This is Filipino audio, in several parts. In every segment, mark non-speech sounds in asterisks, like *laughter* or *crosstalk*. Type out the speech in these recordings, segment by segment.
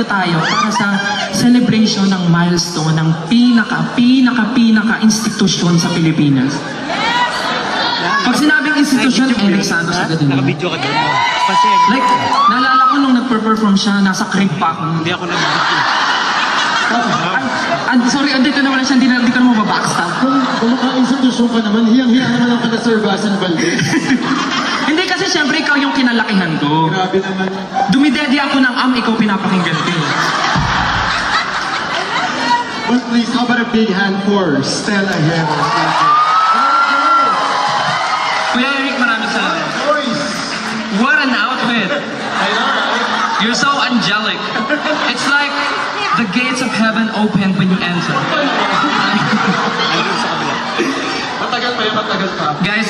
nandito tayo para sa celebration ng milestone ng pinaka, pinaka, pinaka institusyon sa Pilipinas. Pag sinabing institusyon, Eric Santos agad yun. Naka-video ka doon. Kasi Like, naalala ko nung nag-perform siya, nasa crib pa ako. hindi ako nag-video. Ay, ay, sorry, andito na wala siya, hindi, na, hindi ka na mababackstab. Kung, kung maka-institusyon ka naman, hiyang-hiya naman ang kada Sir Basan Valdez. *laughs* Syempre ikaw yung kinalakihan ko. Grabe naman. Dumidedi ako ng am, ikaw pinapakinggan ko. But please, how about a big hand for Stella Herrera? Kuya Eric, maraming salamat. What an outfit! You're so angelic. It's like the gates of heaven open when you enter. *laughs* Andun sa kabila. Matagal pa yan, matagal pa. Guys,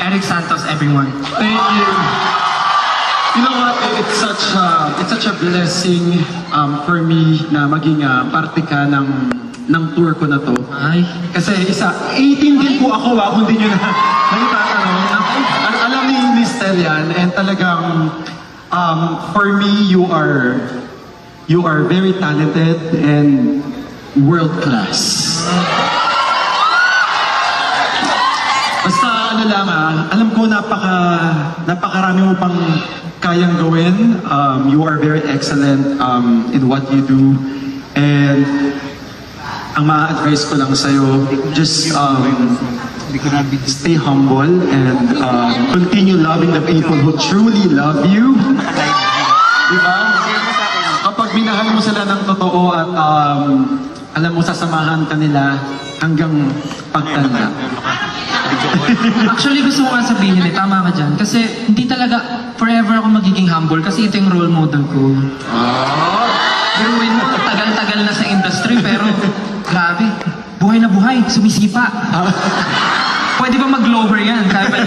Eric Santos, everyone. Thank you. You know what? It's such a, it's such a blessing um, for me na maging uh, parte ka ng ng tour ko na to. Ay, Kasi isa, 18 din po ako ah, kung di nyo na *laughs* nagtatanong. Al alam ni Tel yan, and talagang, um, for me, you are, you are very talented and world class. Ah, alam ko napaka, napakarami mo pang kayang gawin. Um, you are very excellent um, in what you do. And ang ma-advise ko lang sa'yo, just um, stay humble and um, continue loving the people who truly love you. Di ba? Kapag minahal mo sila ng totoo at um, alam mo sasamahan ka nila hanggang pagtanda. *laughs* Actually gusto ko nga sabihin eh, tama ka dyan. Kasi hindi talaga forever ako magiging humble kasi ito yung role model ko. Biruin mo, tagal-tagal na sa industry pero grabe, buhay na buhay, sumisipa. Pwede ba mag-lower yan? Kaya *laughs* ba